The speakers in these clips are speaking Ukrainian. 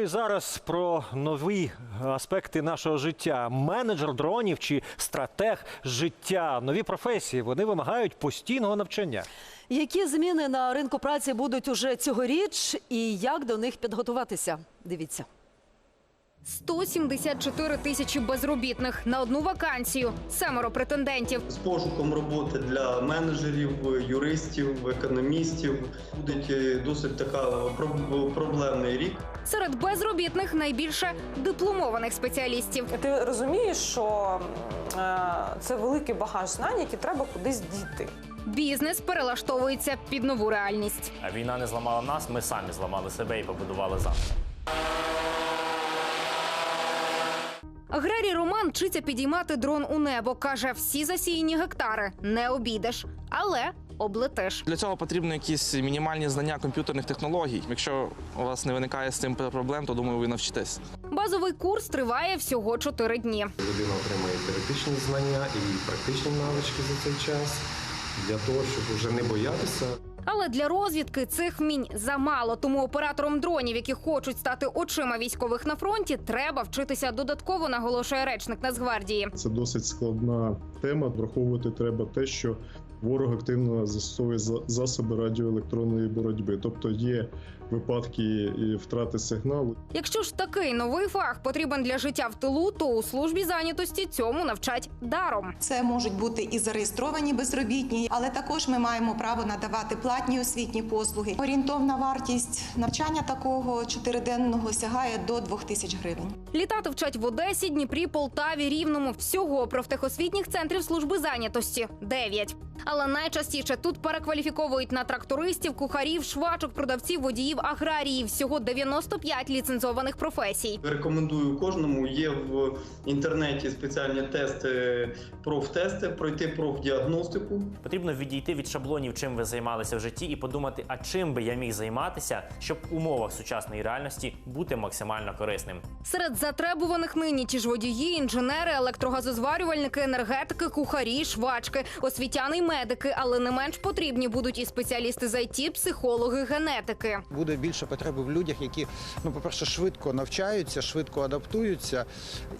І зараз про нові аспекти нашого життя. Менеджер дронів чи стратег життя. Нові професії вони вимагають постійного навчання. Які зміни на ринку праці будуть уже цьогоріч і як до них підготуватися? Дивіться. 174 тисячі безробітних на одну вакансію. Семеро претендентів. з пошуком роботи для менеджерів, юристів, економістів. Буде е, досить така проб- проблемний рік. Серед безробітних найбільше дипломованих спеціалістів. Ти розумієш, що е, це великий багаж знань, які треба кудись діти. Бізнес перелаштовується під нову реальність. А війна не зламала нас, ми самі зламали себе і побудували завтра. Аграрій Роман вчиться підіймати дрон у небо. каже, всі засіяні гектари не обійдеш, але облетиш. Для цього потрібно якісь мінімальні знання комп'ютерних технологій. Якщо у вас не виникає з цим проблем, то думаю, ви навчитесь. Базовий курс триває всього 4 дні. Людина отримає теоретичні знання і практичні навички за цей час для того, щоб вже не боятися. Але для розвідки цих вмінь замало. Тому операторам дронів, які хочуть стати очима військових на фронті, треба вчитися додатково, наголошує речник Нацгвардії. Це досить складна тема. Враховувати треба те, що ворог активно застосовує за- засоби радіоелектронної боротьби, тобто є випадки втрати сигналу. Якщо ж такий новий фах потрібен для життя в тилу, то у службі зайнятості цьому навчать даром. Це можуть бути і зареєстровані безробітні, але також ми маємо право надавати платні освітні послуги. Орієнтовна вартість навчання такого чотириденного сягає до 2 тисяч гривень. Літати вчать в Одесі, Дніпрі, Полтаві, Рівному. Всього профтехосвітніх центрів служби зайнятості дев'ять. Але найчастіше тут перекваліфіковують на трактористів, кухарів, швачок, продавців, водіїв, аграріїв. Всього 95 ліцензованих професій. Рекомендую кожному. Є в інтернеті спеціальні тести, профтести, пройти профдіагностику. Потрібно відійти від шаблонів, чим ви займалися в житті, і подумати, а чим би я міг займатися, щоб в умовах сучасної реальності бути максимально корисним. Серед затребуваних нині ті ж водії, інженери, електрогазозварювальники, енергетики, кухарі, швачки, освітяни й медики, але не менш потрібні будуть і спеціалісти з ІТ, психологи, генетики. буде більше потреби в людях, які, ну, по-перше, швидко навчаються, швидко адаптуються.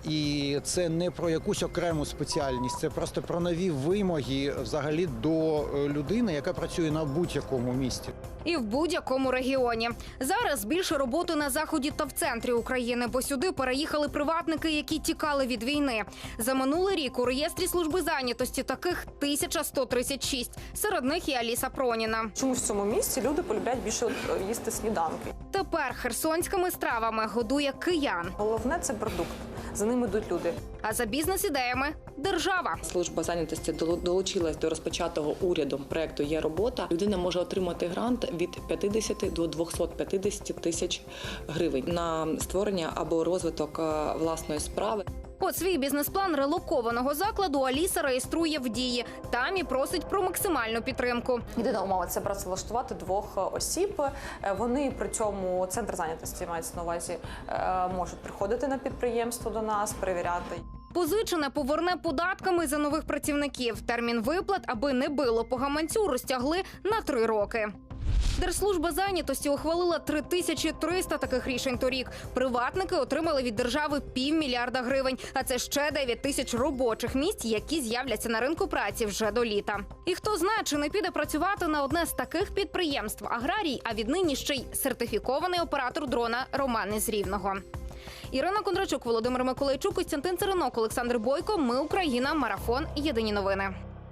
І це не про якусь окрему спеціальність, це просто про нові вимоги взагалі до е, людини, яка працює на будь-якому місці. І в будь-якому регіоні зараз більше роботи на заході та в центрі України, бо сюди переїхали приватники, які тікали від війни. За минулий рік у реєстрі служби зайнятості таких 1136. Серед них і Аліса Проніна. Чому в цьому місці люди полюбляють більше е, їсти сніданки? Тепер херсонськими стравами годує киян. Головне це продукт. За ним йдуть люди. А за бізнес-ідеями держава. Служба зайнятості долу- долучилась до розпочатого урядом проекту Є робота. Людина може отримати грант від 50 до 250 тисяч гривень на створення або розвиток е, власної справи. От свій бізнес-план релокованого закладу Аліса реєструє в дії. Там і просить про максимальну підтримку. Єдина умова це працевлаштувати двох е, осіб. Е, Вони при цьому центр зайнятості мається на увазі е, можуть приходити на підприємство до нас, перевіряти. Позичене поверне податками за нових працівників. Термін виплат, аби не било по гаманцю, розтягли на три роки. Держслужба зайнятості ухвалила 3300 таких рішень торік. Приватники отримали від держави півмільярда гривень, а це ще 9 тисяч робочих місць, які з'являться на ринку праці вже до літа. І хто знає, чи не піде працювати на одне з таких підприємств аграрій, а віднині ще й сертифікований оператор дрона Роман із Рівного. Ірина Кондрачук, Володимир Миколайчук, Костянтин Царинок, Олександр Бойко. Ми Україна. Марафон. Єдині новини.